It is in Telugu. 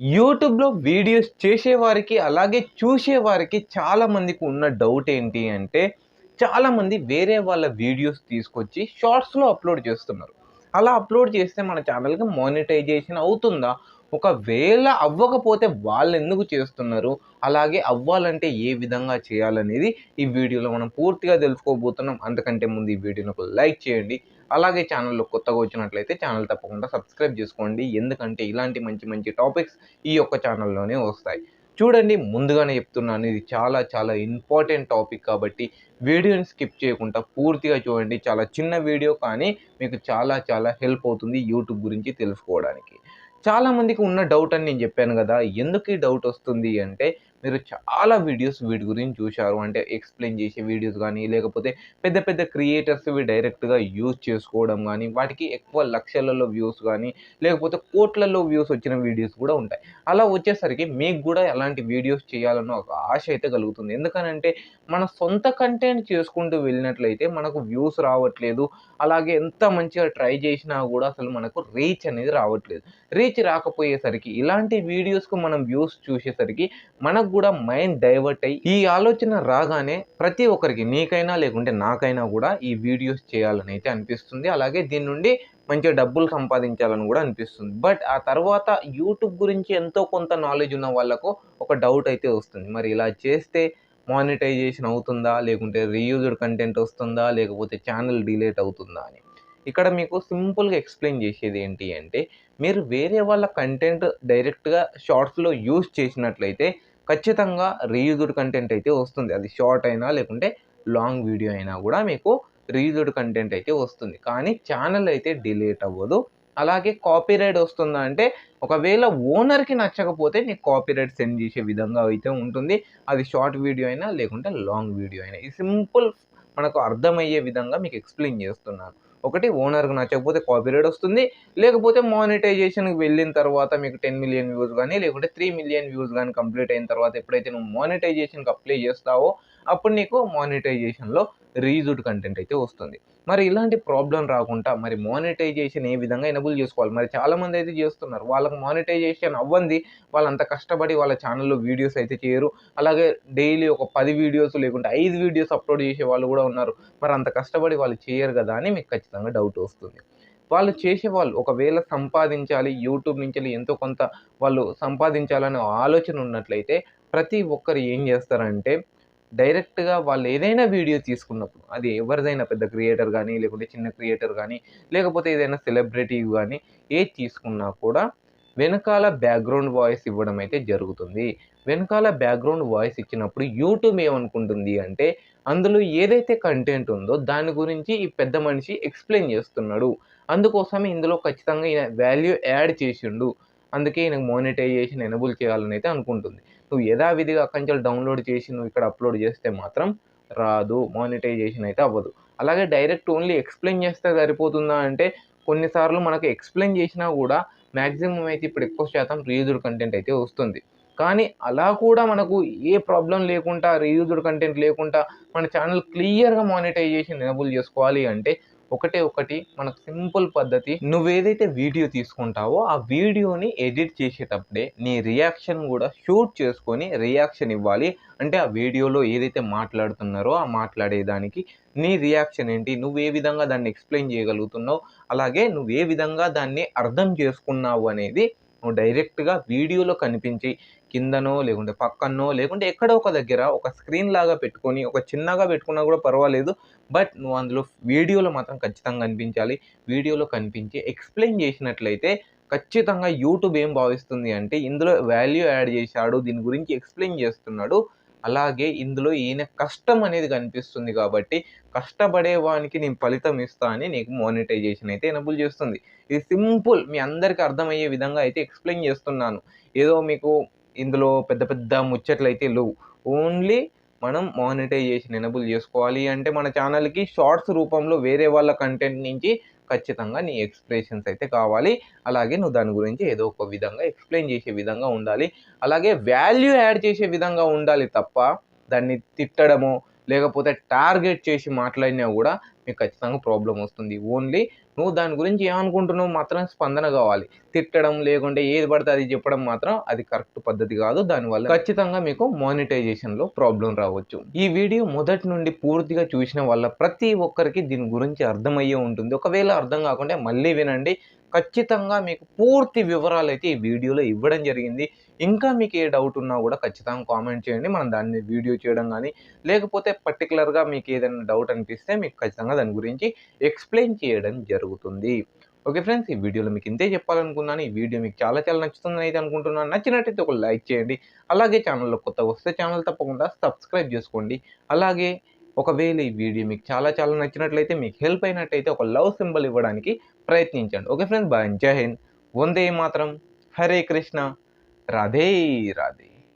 యూట్యూబ్లో వీడియోస్ చేసేవారికి అలాగే చూసేవారికి చాలా మందికి ఉన్న డౌట్ ఏంటి అంటే చాలామంది వేరే వాళ్ళ వీడియోస్ తీసుకొచ్చి షార్ట్స్లో అప్లోడ్ చేస్తున్నారు. అలా అప్లోడ్ చేస్తే మన ఛానల్కి మానిటైజేషన్ అవుతుందా? ఒకవేళ అవ్వకపోతే వాళ్ళు ఎందుకు చేస్తున్నారు? అలాగే అవ్వాలంటే ఏ విధంగా చేయాలనేది ఈ వీడియోలో మనం పూర్తిగా తెలుసుకోబోతున్నాం. అంతకంటే ముందు ఈ వీడియోని ఒక లైక్ చేయండి. అలాగే ఛానల్లో కొత్తగా వచ్చినట్లయితే ఛానల్ తప్పకుండా సబ్స్క్రైబ్ చేసుకోండి. ఎందుకంటే ఇలాంటి మంచి మంచి టాపిక్స్ ఈ యొక్క ఛానల్లోనే వస్తాయి. చూడండి ముందుగానే చెప్తున్నాను ఇది చాలా చాలా ఇంపార్టెంట్ టాపిక్ కాబట్టి వీడియోని స్కిప్ చేయకుండా పూర్తిగా చూడండి. చాలా చిన్న వీడియో కానీ మీకు చాలా చాలా హెల్ప్ అవుతుంది యూట్యూబ్ గురించి తెలుసుకోవడానికి. చాలామందికి ఉన్న డౌట్ అని నేను చెప్పాను కదా ఎందుకు ఈ డౌట్ వస్తుంది అంటే మీరు చాలా వీడియోస్ వీటి గురించి చూశారు. అంటే ఎక్స్ప్లెయిన్ చేసే వీడియోస్ కానీ లేకపోతే పెద్ద పెద్ద క్రియేటర్స్ ఇవి డైరెక్ట్గా యూజ్ చేసుకోవడం కానీ వాటికి ఎక్కువ లక్షలలో వ్యూస్ కానీ లేకపోతే కోట్లలో వ్యూస్ వచ్చిన వీడియోస్ కూడా ఉంటాయి. అలా వచ్చేసరికి మీకు కూడా అలాంటి వీడియోస్ చేయాలన్న ఒక ఆశ అయితే కలుగుతుంది. ఎందుకనంటే మన సొంత కంటెంట్ చేసుకుంటూ వెళ్ళినట్లయితే మనకు వ్యూస్ రావట్లేదు. అలాగే ఎంత మంచిగా ట్రై చేసినా కూడా అసలు మనకు రీచ్ అనేది రావట్లేదు. రీచ్ రాకపోయేసరికి ఇలాంటి వీడియోస్కు మనం వ్యూస్ చూసేసరికి మనకు కూడా మైండ్ డైవర్ట్ అయ్యి ఈ ఆలోచన రాగానే ప్రతి ఒక్కరికి నీకైనా లేకుంటే నాకైనా కూడా ఈ వీడియోస్ చేయాలని అయితే అనిపిస్తుంది. అలాగే దీని నుండి మంచిగా డబ్బులు సంపాదించాలని కూడా అనిపిస్తుంది. బట్ ఆ తర్వాత యూట్యూబ్ గురించి ఎంతో కొంత నాలెడ్జ్ ఉన్న వాళ్ళకు ఒక డౌట్ అయితే వస్తుంది. మరి ఇలా చేస్తే మానిటైజేషన్ అవుతుందా? లేకుంటే రీయూజ్డ్ కంటెంట్ వస్తుందా? లేకపోతే ఛానల్ డిలేట్ అవుతుందా అని. ఇక్కడ మీకు సింపుల్గా ఎక్స్ప్లెయిన్ చేసేది ఏంటి అంటే మీరు వేరే వాళ్ళ కంటెంట్ డైరెక్ట్గా షార్ట్స్లో యూజ్ చేసినట్లయితే ఖచ్చితంగా రీయూజ్డ్ కంటెంట్ అయితే వస్తుంది. అది షార్ట్ అయినా లేకుంటే లాంగ్ వీడియో అయినా కూడా మీకు రీయూజ్డ్ కంటెంట్ అయితే వస్తుంది. కానీ ఛానల్ అయితే డిలీట్ అవ్వదు. అలాగే కాపీరైట్ వస్తుందా అంటే ఒకవేళ ఓనర్కి నచ్చకపోతే నీకు కాపీరైట్ సెండ్ చేసే విధంగా అయితే ఉంటుంది. అది షార్ట్ వీడియో అయినా లేకుంటే లాంగ్ వీడియో అయినా. ఈ సింపుల్ మనకు అర్థమయ్యే విధంగా మీకు ఎక్స్ప్లెయిన్ చేస్తున్నాను. ఒకటి ఓనర్కి నచ్చకపోతే కాపీరేట్ వస్తుంది. లేకపోతే మానిటైజేషన్కి వెళ్ళిన తర్వాత మీకు టెన్ మిలియన్ వ్యూస్ కానీ లేకుంటే త్రీ మిలియన్ వ్యూస్ కానీ కంప్లీట్ అయిన తర్వాత ఎప్పుడైతే నువ్వు మానిటైజేషన్కి అప్లై చేస్తావో అప్పుడు నీకు మానిటైజేషన్లో రీజుడ్ కంటెంట్ అయితే వస్తుంది. మరి ఇలాంటి ప్రాబ్లం రాకుండా మరి మానిటైజేషన్ ఏ విధంగా ఎనబుల్ చేసుకోవాలి? మరి చాలామంది అయితే చేస్తున్నారు. వాళ్ళకి మానిటైజేషన్ అవ్వంది వాళ్ళంత కష్టపడి వాళ్ళ ఛానల్లో వీడియోస్ అయితే చేయరు. అలాగే డైలీ ఒక పది వీడియోస్ లేకుంటే ఐదు వీడియోస్ అప్లోడ్ చేసే వాళ్ళు కూడా ఉన్నారు. మరి అంత కష్టపడి వాళ్ళు చేయరు కదా అని మీకు ఖచ్చితంగా డౌట్ వస్తుంది. వాళ్ళు చేసేవాళ్ళు ఒకవేళ సంపాదించాలి యూట్యూబ్ నుంచి ఎంతో కొంత వాళ్ళు సంపాదించాలనే ఆలోచన ఉన్నట్లయితే ప్రతి ఒక్కరు ఏం చేస్తారంటే డైరెక్ట్గా వాళ్ళు ఏదైనా వీడియో తీసుకున్నప్పుడు అది ఎవరిదైనా పెద్ద క్రియేటర్ కానీ లేకుంటే చిన్న క్రియేటర్ కానీ లేకపోతే ఏదైనా సెలబ్రిటీ కానీ ఏది తీసుకున్నా కూడా వెనకాల బ్యాక్గ్రౌండ్ వాయిస్ ఇవ్వడం అయితే జరుగుతుంది. వెనకాల బ్యాక్గ్రౌండ్ వాయిస్ ఇచ్చినప్పుడు యూట్యూబ్ ఏమనుకుంటుంది అంటే అందులో ఏదైతే కంటెంట్ ఉందో దాని గురించి ఈ పెద్ద మనిషి ఎక్స్ప్లెయిన్ చేస్తున్నాడు. అందుకోసమే ఇందులో ఖచ్చితంగా ఈయన వాల్యూ యాడ్ చేసిండు. అందుకే ఈయనకు మానిటైజేషన్ ఎనబుల్ చేయాలని అయితే అనుకుంటుంది. నువ్వు యథావిధిగా అక్కడి నుంచి డౌన్లోడ్ చేసి నువ్వు ఇక్కడ అప్లోడ్ చేస్తే మాత్రం రాదు మానిటైజేషన్ అయితే అవ్వదు. అలాగే డైరెక్ట్ ఓన్లీ ఎక్స్ప్లెయిన్ చేస్తే సరిపోతుందా అంటే కొన్నిసార్లు మనకు ఎక్స్ప్లెయిన్ చేసినా కూడా మ్యాక్సిమం అయితే ఇప్పుడు ఎక్కువ శాతం రీయూజ్డ్ కంటెంట్ అయితే వస్తుంది. కానీ అలా కూడా మనకు ఏ ప్రాబ్లం లేకుండా రీయూజ్డ్ కంటెంట్ లేకుండా మన ఛానల్ క్లియర్గా మానిటైజేషన్ ఎనబుల్ చేసుకోవాలి అంటే ఒకటే ఒకటి మనకు సింపుల్ పద్ధతి. నువ్వేదైతే వీడియో తీసుకుంటావో ఆ వీడియోని ఎడిట్ చేసేటప్పుడే నీ రియాక్షన్ కూడా షూట్ చేసుకొని రియాక్షన్ ఇవ్వాలి. అంటే ఆ వీడియోలో ఏదైతే మాట్లాడుతున్నారో ఆ మాట్లాడేదానికి నీ రియాక్షన్ ఏంటి? నువ్వు ఏ విధంగా దాన్ని ఎక్స్ప్లెయిన్ చేయగలుగుతున్నావు? అలాగే నువ్వు ఏ విధంగా దాన్ని అర్థం చేసుకున్నావు అనేది నువ్వు డైరెక్ట్గా వీడియోలో కనిపించి కిందనో లేకుంటే పక్కనో లేకుంటే ఎక్కడో ఒక దగ్గర ఒక స్క్రీన్ లాగా పెట్టుకొని ఒక చిన్నగా పెట్టుకున్నా కూడా పర్వాలేదు. బట్ నువ్వు అందులో వీడియోలో మాత్రం ఖచ్చితంగా కనిపించాలి. వీడియోలో కనిపించి ఎక్స్ప్లెయిన్ చేసినట్లయితే ఖచ్చితంగా యూట్యూబ్ ఏం భావిస్తుంది అంటే ఇందులో వాల్యూ యాడ్ చేశాడు దీని గురించి ఎక్స్ప్లెయిన్ చేస్తున్నాడు. అలాగే ఇందులో ఈయన కష్టం అనేది కనిపిస్తుంది కాబట్టి కష్టపడే వానికి నేను ఫలితం ఇస్తా అని నీకు మానిటైజేషన్ అయితే ఎనబుల్ చేస్తుంది. ఇది సింపుల్ మీ అందరికీ అర్థమయ్యే విధంగా అయితే ఎక్స్ప్లెయిన్ చేస్తున్నాను. ఏదో మీకు ఇందులో పెద్ద పెద్ద ముచ్చట్లు అయితే లేవు. ఓన్లీ మనం మానిటైజేషన్ ఎనబుల్ చేసుకోవాలి అంటే మన ఛానల్కి షార్ట్స్ రూపంలో వేరే వాళ్ళ కంటెంట్ నుంచి ఖచ్చితంగా నీ ఎక్స్ప్రెషన్స్ అయితే కావాలి. అలాగే నువ్వు దాని గురించి ఏదో ఒక విధంగా ఎక్స్ప్లెయిన్ చేసే విధంగా ఉండాలి. అలాగే వాల్యూ యాడ్ చేసే విధంగా ఉండాలి తప్ప దాన్ని తిట్టడము లేకపోతే టార్గెట్ చేసి మాట్లాడినా కూడా మీకు ఖచ్చితంగా ప్రాబ్లం వస్తుంది. ఓన్లీ నువ్వు దాని గురించి ఏమనుకుంటున్నావు మాత్రం స్పందన కావాలి. తిట్టడం లేకుంటే ఏది పడితే అది చెప్పడం మాత్రం అది కరెక్ట్ పద్ధతి కాదు. దానివల్ల ఖచ్చితంగా మీకు మానిటైజేషన్లో ప్రాబ్లం రావచ్చు. ఈ వీడియో మొదటి నుండి పూర్తిగా చూసిన వల్ల ప్రతి ఒక్కరికి దీని గురించి అర్థమయ్యే ఉంటుంది. ఒకవేళ అర్థం కాకుండా మళ్ళీ వినండి. ఖచ్చితంగా మీకు పూర్తి వివరాలు అయితే ఈ వీడియోలో ఇవ్వడం జరిగింది. ఇంకా మీకు ఏ డౌట్ ఉన్నా కూడా ఖచ్చితంగా కామెంట్ చేయండి. మనం దాన్ని వీడియో చేయడం కానీ లేకపోతే పర్టికులర్గా మీకు ఏదైనా డౌట్ అనిపిస్తే మీకు ఖచ్చితంగా దాని గురించి ఎక్స్ప్లెయిన్ చేయడం జరుగుతుంది. ఓకే ఫ్రెండ్స్ ఈ వీడియోలో మీకు ఇంతే చెప్పాలనుకున్నాను. ఈ వీడియో మీకు చాలా చాలా నచ్చుతుందని అయితే అనుకుంటున్నాను. నచ్చినట్టయితే ఒక లైక్ చేయండి. అలాగే ఛానల్లో కొత్తగా వస్తే ఛానల్ తప్పకుండా సబ్స్క్రైబ్ చేసుకోండి. అలాగే ఒకవేళ ఈ వీడియో మీకు చాలా చాలా నచ్చినట్లయితే మీకు హెల్ప్ అయినట్టయితే ఒక లవ్ సింబల్ ఇవ్వడానికి ప్రయత్నించండి. ఓకే ఫ్రెండ్స్ బాయ్ జై హింద్. వందే మాత్రం. హరే కృష్ణ. రాధే రాధే.